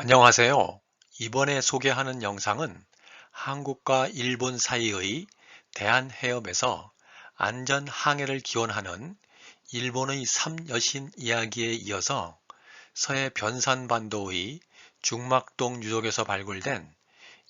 안녕하세요. 이번에 소개하는 영상은 한국과 일본 사이의 대한해협에서 안전 항해를 기원하는 일본의 삼여신 이야기에 이어서 서해 변산반도의 중막동 유적에서 발굴된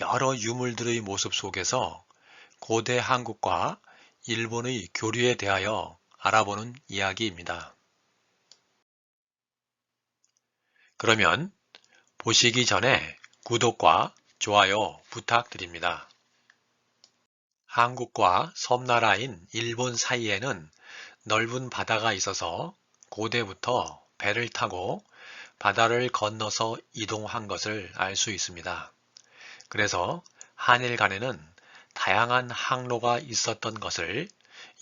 여러 유물들의 모습 속에서 고대 한국과 일본의 교류에 대하여 알아보는 이야기입니다. 그러면 보시기 전에 구독과 좋아요 부탁드립니다. 한국과 섬나라인 일본 사이에는 넓은 바다가 있어서 고대부터 배를 타고 바다를 건너서 이동한 것을 알 수 있습니다. 그래서 한일 간에는 다양한 항로가 있었던 것을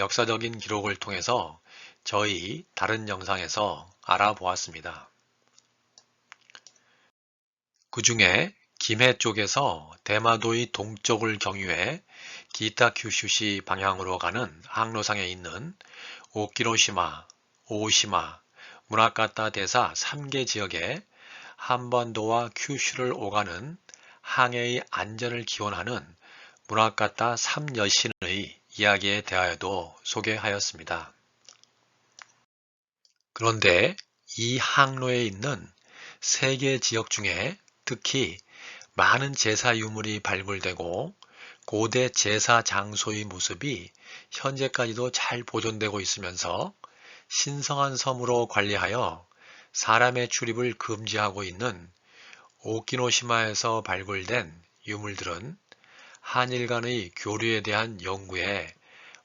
역사적인 기록을 통해서 저희 다른 영상에서 알아보았습니다. 그 중에 김해 쪽에서 대마도의 동쪽을 경유해 기타 큐슈시 방향으로 가는 항로상에 있는 오키로시마, 오시마, 무라카타 대사 3개 지역에 한반도와 큐슈를 오가는 항해의 안전을 기원하는 무라카타 3여신의 이야기에 대하여도 소개하였습니다. 그런데 이 항로에 있는 세 개 지역 중에 특히 많은 제사 유물이 발굴되고 고대 제사 장소의 모습이 현재까지도 잘 보존되고 있으면서 신성한 섬으로 관리하여 사람의 출입을 금지하고 있는 오키노시마에서 발굴된 유물들은 한일 간의 교류에 대한 연구에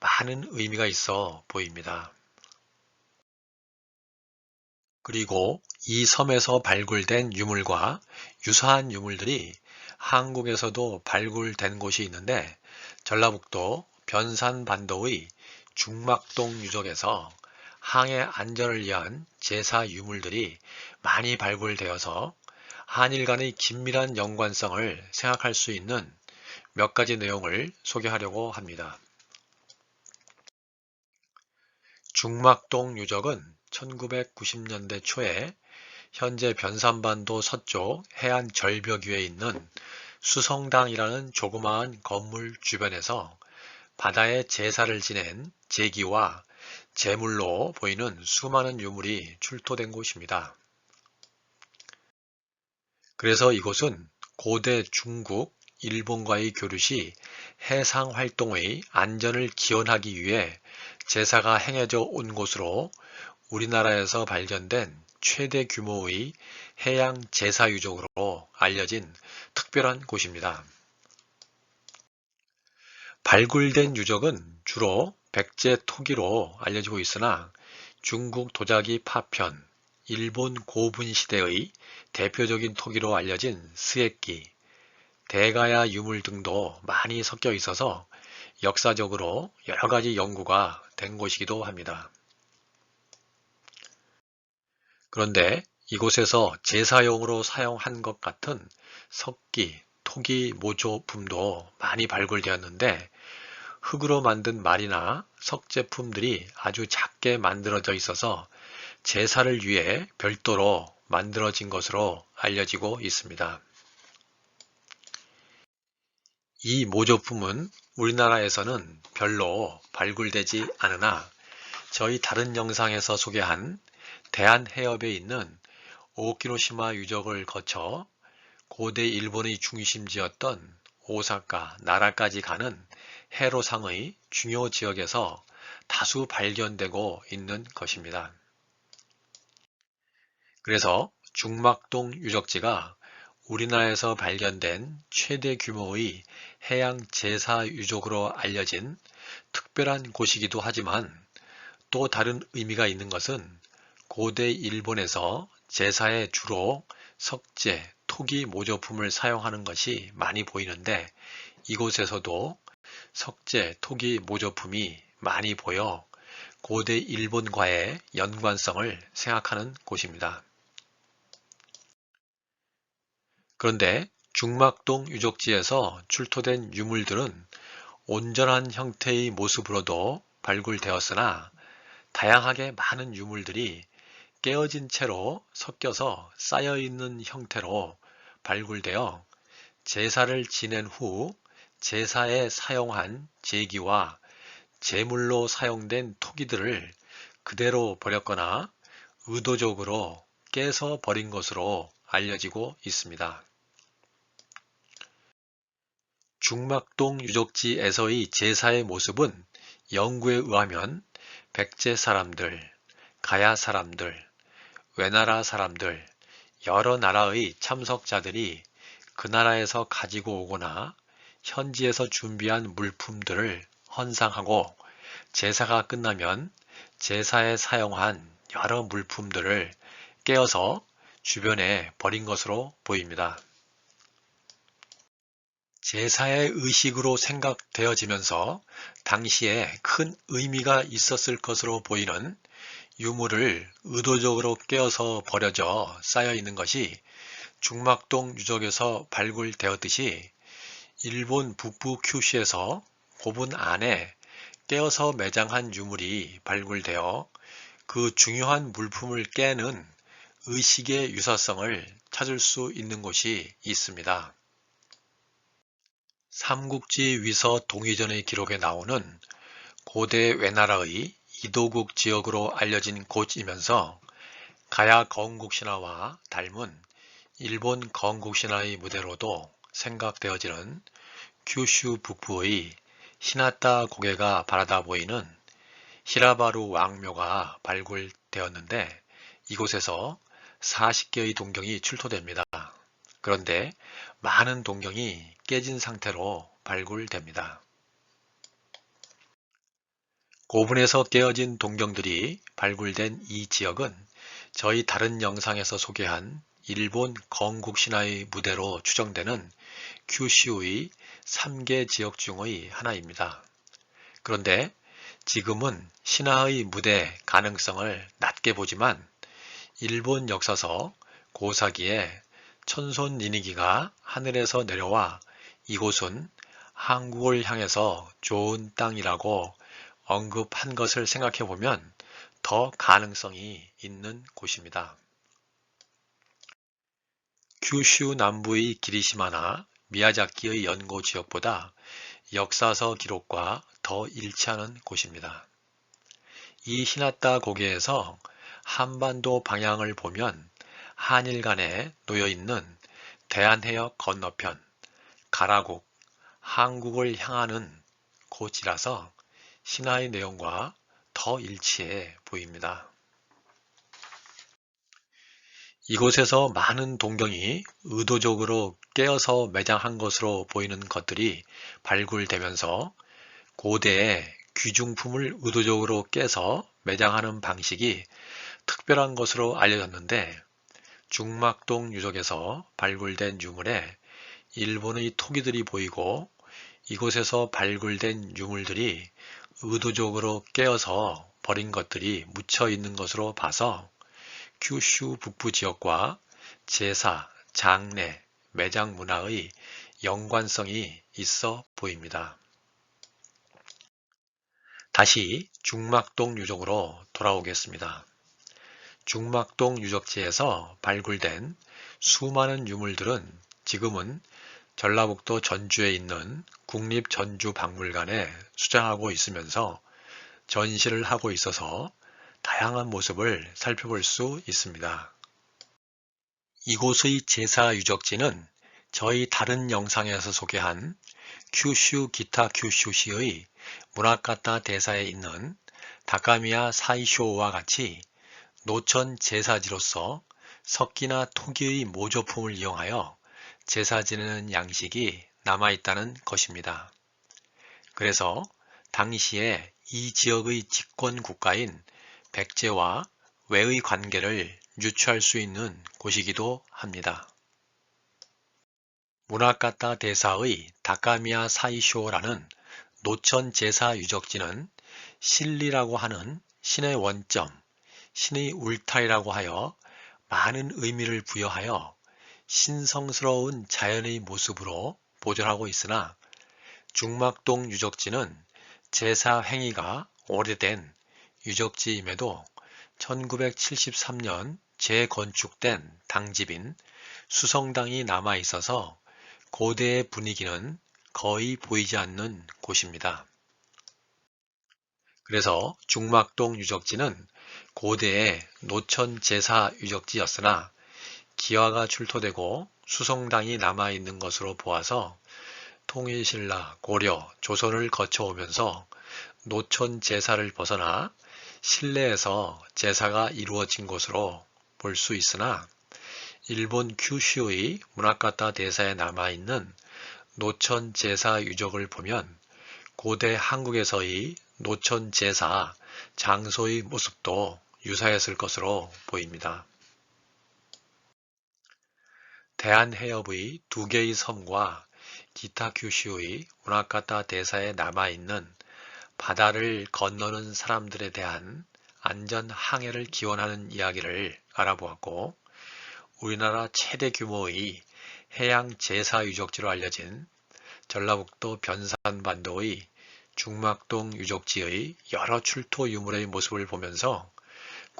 많은 의미가 있어 보입니다. 그리고 이 섬에서 발굴된 유물과 유사한 유물들이 한국에서도 발굴된 곳이 있는데 전라북도 변산반도의 중막동 유적에서 항해 안전을 위한 제사 유물들이 많이 발굴되어서 한일 간의 긴밀한 연관성을 생각할 수 있는 몇 가지 내용을 소개하려고 합니다. 중막동 유적은 1990년대 초에 현재 변산반도 서쪽 해안 절벽 위에 있는 수성당이라는 조그마한 건물 주변에서 바다에 제사를 지낸 제기와 제물로 보이는 수많은 유물이 출토된 곳입니다. 그래서 이곳은 고대 중국, 일본과의 교류 시 해상 활동의 안전을 기원하기 위해 제사가 행해져 온 곳으로 우리나라에서 발견된 최대 규모의 해양 제사 유적으로 알려진 특별한 곳입니다. 발굴된 유적은 주로 백제 토기로 알려지고 있으나 중국 도자기 파편, 일본 고분 시대의 대표적인 토기로 알려진 스에끼, 대가야 유물 등도 많이 섞여 있어서 역사적으로 여러 가지 연구가 된 곳이기도 합니다. 그런데 이곳에서 제사용으로 사용한 것 같은 석기, 토기 모조품도 많이 발굴되었는데 흙으로 만든 말이나 석제품들이 아주 작게 만들어져 있어서 제사를 위해 별도로 만들어진 것으로 알려지고 있습니다. 이 모조품은 우리나라에서는 별로 발굴되지 않으나 저희 다른 영상에서 소개한 대한해협에 있는 오키노시마 유적을 거쳐 고대 일본의 중심지였던 오사카, 나라까지 가는 해로상의 중요 지역에서 다수 발견되고 있는 것입니다. 그래서 중막동 유적지가 우리나라에서 발견된 최대 규모의 해양 제사 유적으로 알려진 특별한 곳이기도 하지만 또 다른 의미가 있는 것은 고대 일본에서 제사에 주로 석재, 토기 모조품을 사용하는 것이 많이 보이는데 이곳에서도 석재, 토기 모조품이 많이 보여 고대 일본과의 연관성을 생각하는 곳입니다. 그런데 중막동 유적지에서 출토된 유물들은 온전한 형태의 모습으로도 발굴되었으나 다양하게 많은 유물들이 깨어진 채로 섞여서 쌓여 있는 형태로 발굴되어 제사를 지낸 후 제사에 사용한 제기와 제물로 사용된 토기들을 그대로 버렸거나 의도적으로 깨서 버린 것으로 알려지고 있습니다. 중막동 유적지에서의 제사의 모습은 연구에 의하면 백제 사람들, 가야 사람들, 외나라 사람들, 여러 나라의 참석자들이 그 나라에서 가지고 오거나 현지에서 준비한 물품들을 헌상하고 제사가 끝나면 제사에 사용한 여러 물품들을 깨어서 주변에 버린 것으로 보입니다. 제사의 의식으로 생각되어지면서 당시에 큰 의미가 있었을 것으로 보이는 유물을 의도적으로 깨어서 버려져 쌓여 있는 것이 중막동 유적에서 발굴되었듯이 일본 북부 큐슈에서 고분 안에 깨어서 매장한 유물이 발굴되어 그 중요한 물품을 깨는 의식의 유사성을 찾을 수 있는 곳이 있습니다. 삼국지 위서 동의전의 기록에 나오는 고대 외나라의 이도국 지역으로 알려진 곳이면서 가야 건국 신화와 닮은 일본 건국 신화의 무대로도 생각되어지는 큐슈 북부의 히나타 고개가 바라다 보이는 히라바루 왕묘가 발굴되었는데 이곳에서 40개의 동경이 출토됩니다. 그런데 많은 동경이 깨진 상태로 발굴됩니다. 고분에서 깨어진 동경들이 발굴된 이 지역은 저희 다른 영상에서 소개한 일본 건국 신화의 무대로 추정되는 큐슈의 3개 지역 중의 하나입니다. 그런데 지금은 신화의 무대 가능성을 낮게 보지만 일본 역사서 고사기에 천손 니니기가 하늘에서 내려와 이곳은 한국을 향해서 좋은 땅이라고 언급한 것을 생각해 보면 더 가능성이 있는 곳입니다. 큐슈 남부의 기리시마나 미야자키의 연고 지역보다 역사서 기록과 더 일치하는 곳입니다. 이 히나타 고개에서 한반도 방향을 보면 한일 간에 놓여 있는 대한해역 건너편 가라국 한국을 향하는 곳이라서 신화의 내용과 더 일치해 보입니다. 이곳에서 많은 동경이 의도적으로 깨어서 매장한 것으로 보이는 것들이 발굴되면서 고대의 귀중품을 의도적으로 깨서 매장하는 방식이 특별한 것으로 알려졌는데 중막동 유적에서 발굴된 유물에 일본의 토기들이 보이고 이곳에서 발굴된 유물들이 의도적으로 깨어서 버린 것들이 묻혀 있는 것으로 봐서 큐슈 북부 지역과 제사, 장례, 매장 문화의 연관성이 있어 보입니다. 다시 중막동 유적으로 돌아오겠습니다. 중막동 유적지에서 발굴된 수많은 유물들은 지금은 전라북도 전주에 있는 국립전주박물관에 수장하고 있으면서 전시를 하고 있어서 다양한 모습을 살펴볼 수 있습니다. 이곳의 제사 유적지는 저희 다른 영상에서 소개한 큐슈 기타 큐슈시의 문화카타 대사에 있는 다카미야 사이쇼와 같이 노천 제사지로서 석기나 토기의 모조품을 이용하여 제사 지내는 양식이 남아있다는 것입니다. 그래서 당시에 이 지역의 집권 국가인 백제와 외의 관계를 유추할 수 있는 곳이기도 합니다. 문화카타 대사의 다카미야 사이쇼라는 노천 제사 유적지는 실리라고 하는 신의 원점, 신의 울타리라고 하여 많은 의미를 부여하여 신성스러운 자연의 모습으로 보존하고 있으나 중막동 유적지는 제사 행위가 오래된 유적지임에도 1973년 재건축된 당집인 수성당이 남아 있어서 고대의 분위기는 거의 보이지 않는 곳입니다. 그래서 중막동 유적지는 고대의 노천 제사 유적지였으나 기와가 출토되고 수성당이 남아있는 것으로 보아서 통일신라, 고려, 조선을 거쳐오면서 노천 제사를 벗어나 실내에서 제사가 이루어진 곳으로 볼 수 있으나 일본 큐슈의 문학가타 대사에 남아있는 노천 제사 유적을 보면 고대 한국에서의 노천 제사 장소의 모습도 유사했을 것으로 보입니다. 대한해협의 두 개의 섬과 기타 규슈의 문화카타 대사에 남아있는 바다를 건너는 사람들에 대한 안전 항해를 기원하는 이야기를 알아보았고 우리나라 최대 규모의 해양 제사 유적지로 알려진 전라북도 변산반도의 중막동 유적지의 여러 출토 유물의 모습을 보면서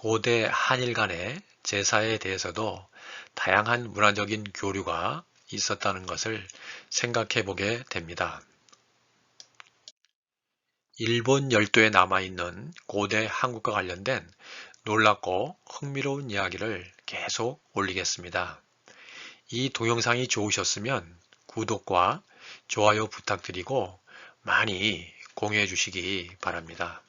고대 한일 간의 제사에 대해서도 다양한 문화적인 교류가 있었다는 것을 생각해 보게 됩니다. 일본 열도에 남아있는 고대 한국과 관련된 놀랍고 흥미로운 이야기를 계속 올리겠습니다. 이 동영상이 좋으셨으면 구독과 좋아요 부탁드리고 많이 공유해 주시기 바랍니다.